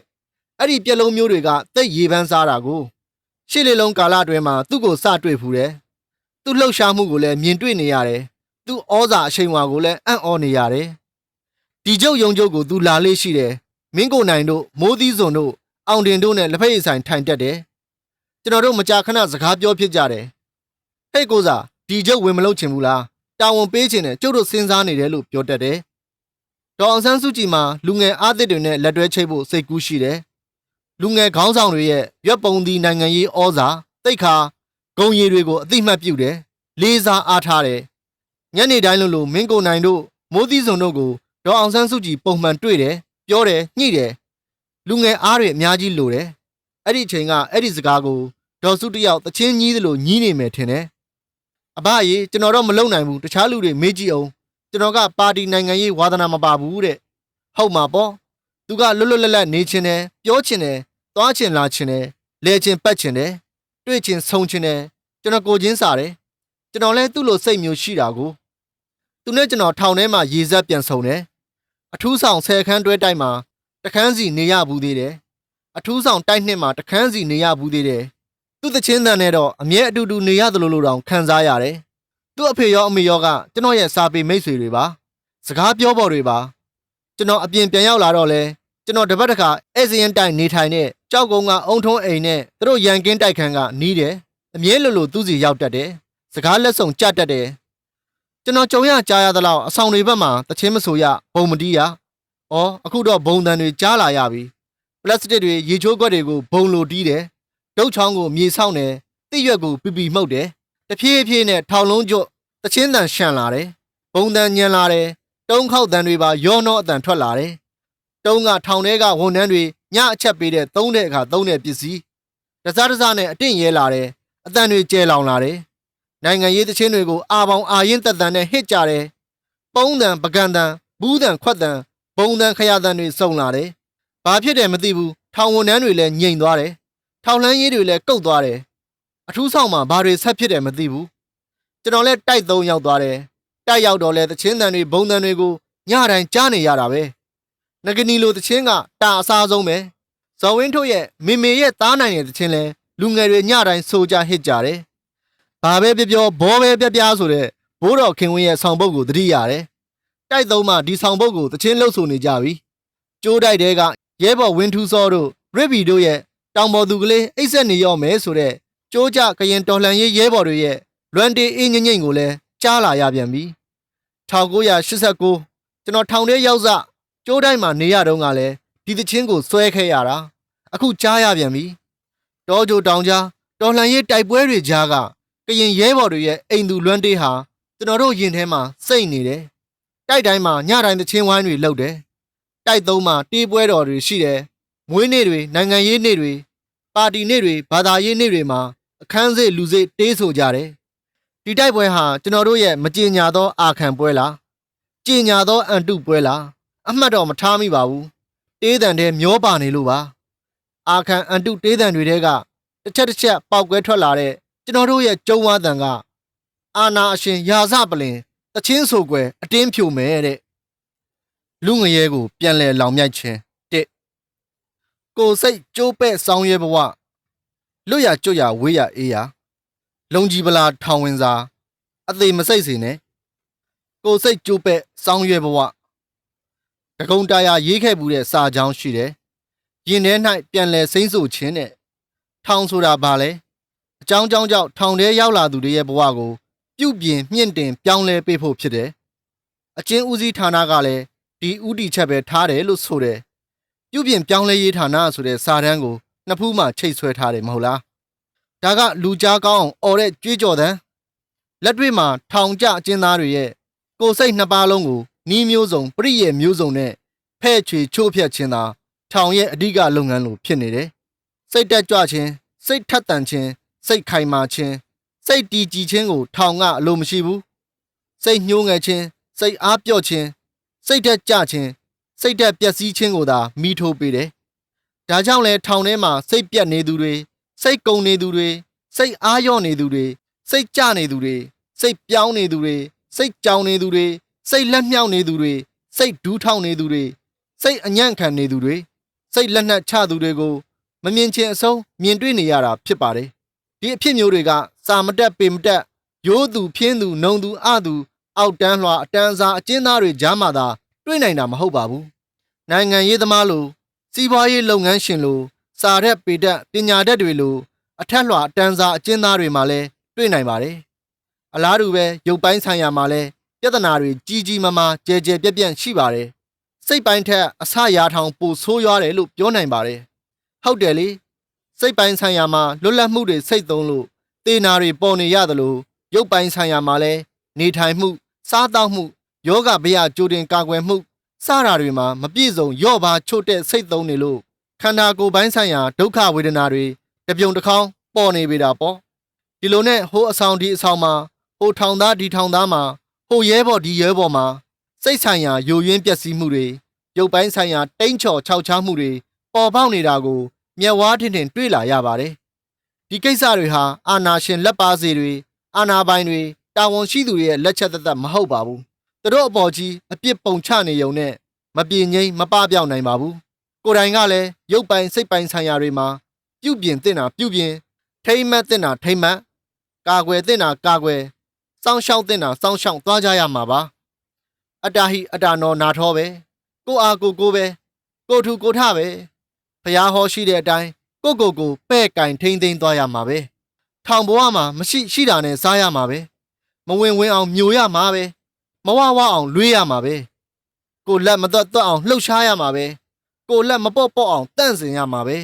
အဲ့ဒီပြက်လုံးမျိုးတွေကတိတ်ရေပန်းစားတာကိုရှစ်လေးလုံးကာလအတွင်းမှာသူ့ကိုစတွေ့ဖူးတယ်သူ့လှုပ်ရှားမှုကိုလည်းမြင်တွေ့နေရတယ်သူ့ဩဇာအရှိန်အဝါကိုလည်းအံ့ဩနေရတယ်ဒီကျုပ်ယုံကျုပ်ကိုသူလာလေးရှိတယ်မင်းကိုနိုင်တို့မိုးသီးစုံတို့အောင်တင်တို့နဲ့လက်ဖက်ရည်ဆိုင်ထိုင်တက်တယ်ကျွန်တော်တို့မကြာခဏစကားပြောဖြစ်ကြတယ်ဟဲ့ကိုစားဒီကျုပ်ဝင်မလုပ်ချင်ဘူးလားတာဝန်ပေးချင်တယ်ကျုပ်တို့စဉ်းစားနေတယ်လို့ပြောတတ်တယ်ဒေါ်အောင်ဆန်းစုကြည်မှာလူငယ်အားသစ်တွေနဲ့လက်တွဲချိတ်ဖို့စိတ်ကူးရှိတယ် လူငယ်ခေါင်းဆောင်တွေရဲ့ရွက်ပုံသီးနိုင်ငံရေးဩဇာတိတ်ခါဂုံရည်တွေကိုအသိမှတ်ပြုတယ်လေးစားအားထားတယ်ညနေတိုင်းလိုလိုမင်းကိုနိုင်တို့မိုးသီးစုံတို့ကိုဒေါ်အောင်ဆန်းစုကြည်ပုံမှန်တွေ့တယ်ပြောတယ်ညှိတယ်လူငယ်အားတွေအများကြီးလိုတယ်အဲ့ဒီအချိန်ကအဲ့ဒီစကားကိုဒေါ်စုတယောက်တချင်းကြီးသလိုညီးနေမယ်ထင်တယ်အဘကြီးကျွန်တော်တော့မလုံနိုင်ဘူးတခြားလူတွေမေးကြည့်အောင်ကျွန်တော်ကပါတီနိုင်ငံရေးဝါသနာမပါဘူးတဲ့ဟုတ်မှာပေါ့သူကလွတ်လွတ်လပ်လပ်နေချင်တယ်ပြောချင်တယ် သွားချင်လာချင်တယ်လဲချင်ပတ်ချင်တယ်တွေ့ချင်ဆုံချင်တယ်ကျွန်တော်ကိုချင်းစားတယ်ကျွန်တော်လဲသူ့လိုစိတ်မျိုးရှိတာကိုသူနဲ့ကျွန်တော်ထောင်ထဲမှာရေစက်ပြန်ဆုံတယ်အထူးဆောင်ဆယ်ခန်းတွဲတိုက်မှာတခန်းစီနေရဘူးသေးတယ်အထူးဆောင်တိုက်နှစ်မှာတခန်းစီနေရဘူးသေးတယ်သူ့တချင်းတန်နဲ့တော့အမြဲအတူတူနေရသလိုလိုတောင်ခံစားရတယ်သူ့အဖေရောအမေရောကကျွန်တော်ရဲ့စာပေမိတ်ဆွေတွေပါစကားပြောပေါ်တွေပါကျွန်တော်အပြင်ပြန်ရောက်လာတော့လဲ ကျွန်တော်တပတ်တခါဧည့်စရင်တိုင်နေထိုင်တဲ့ကြောက်ကုန်းကအုံထုံးအိမ်နဲ့သူတို့ရန်ကင်းတိုက်ခန်းကနီးတယ်အမြဲလိုလိုသူ့စီရောက်တတ်တယ်စကားလက်ဆောင်ကြတတ်တယ်ကျွန်တော်ကြုံရကြားရသလောက်အဆောင်တွေဘက်မှာတချင်းမဆိုရဘုံမတီးရဩအခုတော့ဘုံတန်တွေကြားလာရပြီပလတ်စတစ်တွေရေချိုးခွက်တွေကိုဘုံလိုတီးတယ်ဒုတ်ချောင်းကိုမြေဆောက်တယ်တိရွက်ကိုပီပီမှုတ်တယ်တဖြည်းဖြည်းနဲ့ထောင်လုံးကျွတ်တချင်းတန်ရှန်လာတယ်ဘုံတန်ညံလာတယ်တုံးခောက်တန်တွေပါရောနှောအတန်ထွက်လာတယ် တုံးကထောင်ထဲကဝန်ထမ်းတွေညအချက်ပေးတဲ့သုံးတဲ့အခါသုံးတဲ့ပစ္စည်းတစားတစားနဲ့အတင့်ရဲလာတယ်အတန်တွေကျဲလောင်လာတယ်နိုင်ငံရေးတချင်းတွေကိုအာပေါင်အာရင်တက်တန်နဲ့ဟစ်ကြတယ်ပုံးတန်ပကံတန်ဘူးတန်ခွက်တန်ဘုံတန်ခရတန်တွေစုံလာတယ်ဘာဖြစ်တယ်မသိဘူးထောင်ဝန်ထမ်းတွေလည်းညိန်သွားတယ်ထောင်လန်းရေးတွေလည်းကုတ်သွားတယ်အထူးဆောင်မှာဘာတွေဆက်ဖြစ်တယ်မသိဘူးကျွန်တော်လည်းတိုက်သုံးရောက်သွားတယ်တိုက်ရောက်တော့လဲတချင်းတန်တွေဘုံတန်တွေကိုညတိုင်းကြားနေရတာပဲ ငကနီလိုတချင်းကတာအစားဆုံးပဲဇော်ဝင်းထုတ်ရဲ့မေမေရဲ့သားနိုင်တဲ့တချင်းလဲလူငယ်တွေညတိုင်းဆိုကြဟစ်ကြတယ်ဘာပဲပြောပြောဘောပဲပြပြဆိုတဲ့ဘိုးတော်ခင်ဝင်းရဲ့ဆောင်ပုတ်ကိုသတိရတယ်တိုက်သုံးမှဒီဆောင်ပုတ်ကိုတချင်းလှုပ်ဆိုနေကြပြီကျိုးတိုက်တဲကရဲဘော်ဝင်းထူးစောတို့ရစ်ဘီတို့ရဲ့တောင်ပေါ်သူကလေးအိတ်ဆက်နေရောမယ်ဆိုတဲ့ကျိုးကြကရင်တော်လှန်ရေးရဲဘော်တွေရဲ့လွမ်တေးအင်းငိမ့်ငိမ့်ကိုလည်းကြားလာရပြန်ပြီ1989ကျွန်တော်ထောင်ထဲရောက်စ ကျိုးတိုင်းမှာနေရတော့ကလည်းဒီသချင်းကိုစွဲခဲ့ရတာအခုကြားရပြန်ပြီတောကြိုတောင်ကြားတော်လှန်ရေးတိုက်ပွဲတွေကြားကကရင်ရဲဘော်တွေရဲ့အိမ်သူလွမ်တေးဟာကျွန်တော်တို့ရင်ထဲမှာစိတ်နေတယ်တိုက်တိုင်းမှာညတိုင်းသချင်းဝိုင်းတွေလုပ်တယ်တိုက်သုံးမှာတေးပွဲတော်တွေရှိတယ်မွေးနေ့တွေနိုင်ငံရေးနေ့တွေပါတီနေ့တွေဘာသာရေးနေ့တွေမှာအခန်းစိလူစိတေးဆိုကြတယ်ဒီတိုက်ပွဲဟာကျွန်တော်တို့ရဲ့မကြေညာသောအာခံပွဲလားကြေညာသောအန်တုပွဲလား အမှတ်တော့မထားမိပါဘူးတေးတန်တဲ့မျောပါနေလို့ပါအာခံအန်တုတေးတန်တွေတဲကတစ်ချက်တစ်ချက်ပေါက်ကွဲထွက်လာတဲ့ကျွန်တော်တို့ရဲ့ကျုံဝါတန်ကအာနာအရှင်ရာဇပလင်တချင်းဆိုကွယ်အတင်းဖြိုမယ်တဲ့လူငရဲကို ပြန်လဲလောင်မြိုက်ခြင်းတစ်ကိုစိတ်ကျိုးပဲ့ဆောင်းရဲဘဝလွတ်ရကျွတ်ရဝေးရအေးရလုံကြီးပလာထောင်ဝင်စာအသေးမစိတ်စေနဲ့ကိုစိတ်ကျိုးပဲ့စောင်းရွယ်ဘဝ တကုံတာယာရေးခဲ့မှုတဲ့စာကြောင်းရှိတယ်ရင်ထဲ၌ပြန်လဲစိမ့်ဆူခြင်းနဲ့ထောင်ဆိုတာဘာလဲအကြောင်းကြောင်းကြောင့်ထောင်ထဲရောက်လာသူတွေရဲ့ဘဝကို ပြုတ်ပြင်မြင့်တင်ပြောင်းလဲပေးဖို့ဖြစ်တယ်အချင်းဦးစီးဌာနကလည်းဒီဥတီချက်ပဲထားတယ်လို့ဆိုတယ်ပြုတ်ပြင်ပြောင်းလဲရေးဌာနဆိုတဲ့စာတမ်းကိုနှစ်ဖူးမှချိတ်ဆွဲထားတယ်မဟုတ်လားဒါကလူကြားကောင်းအောင်អော်တဲ့ကြွေးကြော်တန်းလက်တွေ့မှာထောင်ကျအကျဉ်းသားတွေရဲ့ကိုယ်စိတ်နှစ်ပါးလုံးကို နီးမျိုးစုံပြည့်ရဲ့မျိုးစုံနဲ့ဖဲ့ချွေချိုးဖျက်ခြင်းသာထောင်ရဲ့အဓိကလုပ်ငန်းလိုဖြစ်နေတယ်စိတ်တက်ကြွခြင်းစိတ်ထက်သန်ခြင်းစိတ်ခိုင်မာခြင်းစိတ်တည်ကြည်ခြင်းကိုထောင်ကအလိုမရှိဘူးစိတ်ညှိုးငယ်ခြင်းစိတ်အားပြော့ခြင်းစိတ်တက်ကြခြင်းစိတ်တက်ပျက်စီးခြင်းကိုသာမိထိုးပေးတယ်ဒါကြောင့်လဲထောင်ထဲမှာစိတ်ပြတ်နေသူတွေစိတ်ကုန်နေသူတွေစိတ်အားလျော့နေသူတွေစိတ်ကြနေသူတွေစိတ်ပြောင်းနေသူတွေစိတ်ကြောင်နေသူတွေ စိတ်လက်မြောက်နေသူတွေစိတ်ဒူးထောက်နေသူတွေစိတ်အညံ့ခံနေသူတွေစိတ်လက်နက်ချသူတွေကိုမမြင်ချင်းအဆုံးမြင်တွေ့နေရတာဖြစ်ပါတယ်ဒီအဖြစ်မျိုးတွေကစာမတက်ပေမတက်ရိုးသူဖြင်းသူနှုံသူအသူအောက်တန်းလွှာအတန်းစားအကျဉ်းသားတွေကြားမှာသာတွေ့နိုင်တာမဟုတ်ပါဘူးနိုင်ငံရေးသမားလိုစီးပွားရေးလုပ်ငန်းရှင်လိုစာရက်ပေတက်ပညာတတ်တွေလိုအထက်လွှာအတန်းစားအကျဉ်းသားတွေမှာလည်းတွေ့နိုင်ပါတယ်အလားတူပဲရုပ်ပိုင်းဆိုင်ရာမှာလည်း ပြဿနာတွေကြီးကြီးမားမားကြဲကြဲပြက်ပြန့်ရှိပါတယ်စိတ်ပိုင်းထက်အဆရာထောင်ပိုဆိုးရွားတယ်လို့ပြောနိုင်ပါတယ်ဟုတ်တယ်လေစိတ်ပိုင်းဆိုင်ရာမှာလွတ်လပ်မှုတွေစိတ်သုံးလို့တေနာတွေပေါ်နေရတယ်လို့ရုပ်ပိုင်းဆိုင်ရာမှာလည်းနေထိုင်မှုစားသောက်မှုယောဂဗျာကြိုတင်ကာကွယ်မှုစတာတွေမှာမပြည့်စုံရော့ပါချို့တဲ့စိတ်သုံးနေလို့ခန္ဓာကိုယ်ပိုင်းဆိုင်ရာဒုက္ခဝေဒနာတွေတပြုံတစ်ခေါင်းပေါ်နေပြီတာပေါ့ဒီလိုနဲ့ဟိုအဆောင်ဒီအဆောင်မှာဟိုထောင်သားဒီထောင်သားမှာ ဟိုရဲဘော်ဒီရဲဘော်မှာစိတ်ဆိုင်ရာယိုယွင်းပျက်စီးမှုတွေရုပ်ပိုင်းဆိုင်ရာတိမ့်ချော်ခြောက်ခြားမှုတွေပေါ်ပေါက်နေတာကိုမျက်ဝါးထင်ထင်တွေ့လာရပါတယ်ဒီကိစ္စတွေဟာအာနာရှင်လက်ပါစီတွေအာနာပိုင်တွေတာဝန်ရှိသူတွေရဲ့လက်ချက်သက်သက်မဟုတ်ပါဘူးသူတို့အပေါ်ကြီးအပြစ်ပုံချနေုံနဲ့မပြင်းငိမ့်မပပြောင်းနိုင်ပါဘူးကိုယ်တိုင်ကလည်းရုပ်ပိုင်းစိတ်ပိုင်းဆိုင်ရာတွေမှာပြုပြင်တင်တာပြုပြင်ထိမ့်မတ်တင်တာထိမ့်မတ်ကာကွယ်တင်တာကာကွယ် စောင့်ရှောက်တင်တာစောင့်ရှောက်သွားကြရမှာပါအတ္တဟိအတ္တနောနာထောပဲကိုအားကိုကိုပဲကိုထူကိုထပဲဖျားဟောရှိတဲ့အတိုင်းကိုကိုကိုပဲ့ကင်ထိမ့်သိမ်းသွားရမှာပဲထောင်ဘဝမှာမရှိရှိတာနဲ့စားရမှာပဲမဝင်ဝင်အောင်မျိုးရမှာပဲမဝဝအောင်လွေးရမှာပဲကိုလက်မသွက်သွက်အောင်လှုပ်ရှားရမှာပဲကိုလက်မပေါ့ပေါ့အောင်တန့်စင်ရမှာပဲ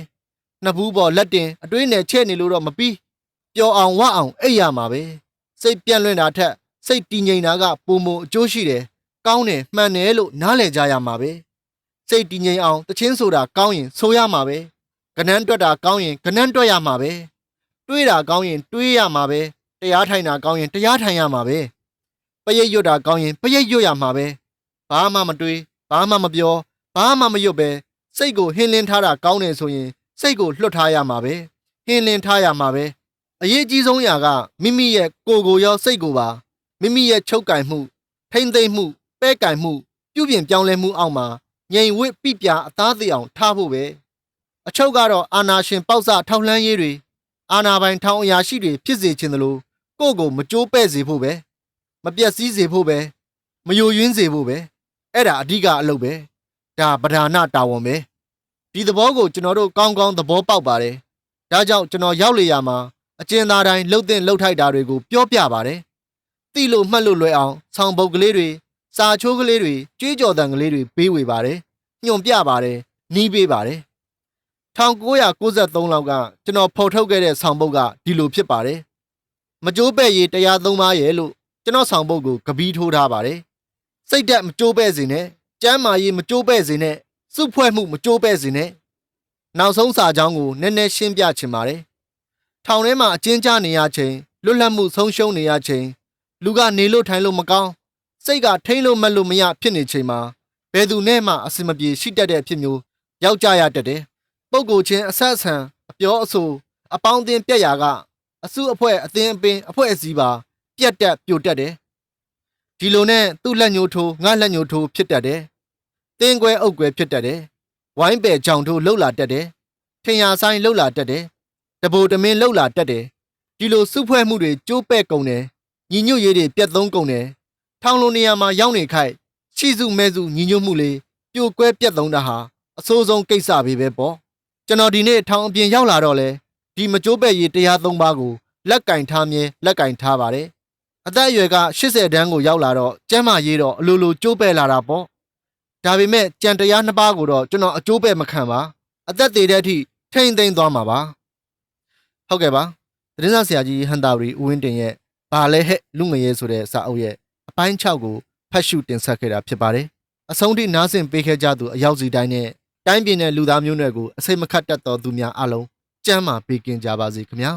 နှစ်ဘူးပေါ်လက်တင်အတွေးနဲ့ချဲ့နေလို့တော့မပြီးပျော်အောင်ဝအောင်အိပ်ရမှာပဲ စိတ်ပြန့်လွင့်တာထက်စိတ်တည်ငြိမ်တာကပုံမအကျိုးရှိတယ်ကောင်းတယ်မှန်တယ်လို့နားလည်ကြရမှာပဲစိတ်တည်ငြိမ်အောင်တချင်းဆိုတာကောင်းရင်ဆိုရမှာပဲကနန်းတွက်တာကောင်းရင်ကနန်းတွက်ရမှာပဲတွေးတာကောင်းရင်တွေးရမှာပဲတရားထိုင်တာကောင်းရင်တရားထိုင်ရမှာပဲပရိတ်ရွတ်တာကောင်းရင်ပရိတ်ရွတ်ရမှာပဲဘာမှမတွေးဘာမှမပြောဘာမှမရွတ်ပဲစိတ်ကိုဟင်းလင်းထားတာကောင်းတယ်ဆိုရင် စိတ်ကိုလွတ်ထားရမှာပဲဟင်းလင်းထားရမှာပဲ အရေးကြီးဆုံးအရာကမိမိရဲ့ကိုယ်ကိုရောစိတ်ကိုပါမိမိရဲ့ချုပ်ကင်မှု ထိမ့်သိမ့်မှုပဲကင်မှု ပြုပြင်ပြောင်းလဲမှုအောက်မှာငြိမ်ဝှက်ပြပြအသားသေးအောင်ထားဖို့ပဲအချုပ်ကတော့အာနာရှင်ပေါက်စထောက်လှမ်းရေးတွေအာနာပိုင်ထောင်အရာရှိတွေဖြစ်စေခြင်းသလိုကိုယ့်ကိုမကြိုးပဲ့စေဖို့ပဲမပြက်စီးစေဖို့ပဲမယိုယွင်းစေဖို့ပဲအဲ့ဒါအဓိကအလုပ်ပဲဒါပဓာနာတာဝန်ပဲဒီသဘောကိုကျွန်တော်တို့ကောင်းကောင်းသဘောပေါက်ပါတယ်ဒါကြောင့်ကျွန်တော်ရောက်လေရမှာ အကျဉ်းသားတိုင်းလှုပ်တဲ့လှုပ်ထိုက်တာတွေကိုပြောပြပါတယ်တိလို့မှတ်လို့လွယ်အောင်ဆောင်းပုတ်ကလေးတွေစာချိုးကလေးတွေကြွေးကြော်တန်ကလေးတွေပေးဝေပါတယ်ညွန်ပြပါတယ်နီးပေးပါတယ်1993လောက်ကကျွန်တော်ဖော်ထုတ်ခဲ့တဲ့ဆောင်းပုတ်ကဒီလိုဖြစ်ပါတယ်မကြိုးပဲ့ရေးတရားသုံးပါးရဲ့လို့ကျွန်တော်ဆောင်းပုတ်ကိုကပီးထိုးထားပါတယ်စိတ်ဓာတ်မကြိုးပဲ့စေနဲ့ကျမ်းမာရေးမကြိုးပဲ့စေနဲ့စုဖွဲ့မှုမကြိုးပဲ့စေနဲ့နောက်ဆုံးစာကြောင်းကိုနည်းနည်းရှင်းပြချင်ပါတယ် ထောင်ထဲမှာအကျဉ်းချနေရချိန်လွတ်လပ်မှုဆုံးရှုံးနေရချိန်လူကနေလို့ထိုင်လို့မကောင်းစိတ်ကထိမ့်လို့မက်လို့မရဖြစ်နေချိန်မှာဘယ်သူနဲ့မှအစင်မပြေရှိတတ်တဲ့အဖြစ်မျိုးရောက်ကြရတတ်တယ်ပုပ်ကိုချင်းအဆက်အဆံအပြောအဆိုအပေါင်းအသင်းပြက်ရာကအစုအဖွဲ့အသင်းအပင်အဖွဲ့အစည်းပါပြက်တက်ပြိုတက်တယ်ဒီလိုနဲ့သူ့လက်ညှိုးထိုးငါလက်ညှိုးထိုးဖြစ်တတ်တယ်တင်းကွဲအုပ်ကွဲဖြစ်တတ်တယ်ဝိုင်းပယ်ကြောင်ထိုးလှုပ်လာတတ်တယ်ထင်ရဆိုင်လှုပ်လာတတ်တယ် တဘိုတမင်းလှုပ်လာတတ်တယ်ဒီလိုစုဖွဲ့မှုတွေကျိုးပဲ့ကုန်တယ်ညီညွတ်ရေးတွေပြက်သုံးကုန်တယ်ထောင်လိုနေရာမှာရောက်နေခိုက်ချိစုမဲစုညီညွတ်မှုလေးပြိုကွဲပြက်သုံးတာဟာအဆိုးဆုံးကိစ္စပဲပဲပေါ့ကျွန်တော်ဒီနေ့ထောင်အပြင်ရောက်လာတော့လဲဒီမကြိုးပဲ့ရေးတရားသုံးပါးကိုလက်ကင်ထားမြဲလက်ကင်ထားပါတယ်အသက်အရွယ်က80တန်းကိုရောက်လာတော့ကျမ်းမာရေးတော့အလိုလိုကြိုးပဲ့လာတာပေါ့ဒါပေမဲ့ကြံတရားနှစ်ပါးကိုတော့ကျွန်တော်အကျိုးပဲ့မခံပါအသက်တည်တဲ့အထိထိမ့်သိမ့်သွားမှာပါ ဟုတ်ကဲ့ပါသတင်းစာဆရာကြီးဟန်တာရီဦးဝင်းတင်ရဲ့ဘာလဲဟဲ့လူငရဲဆိုတဲ့စာအုပ်ရဲ့အပိုင်း6ကိုဖတ်ရှုတင်ဆက်ခဲ့တာဖြစ်ပါတယ်အဆုံးထိနားဆင်ပေးခဲ့ကြသူအရောက်စီတိုင်းနဲ့တိုင်းပြည်နဲ့လူသားမျိုးနွယ်ကိုအစိတ်မခတ်တတ်တော်သူများအလုံးကျမ်းမာပေးကင်ကြပါစေခင်ဗျာ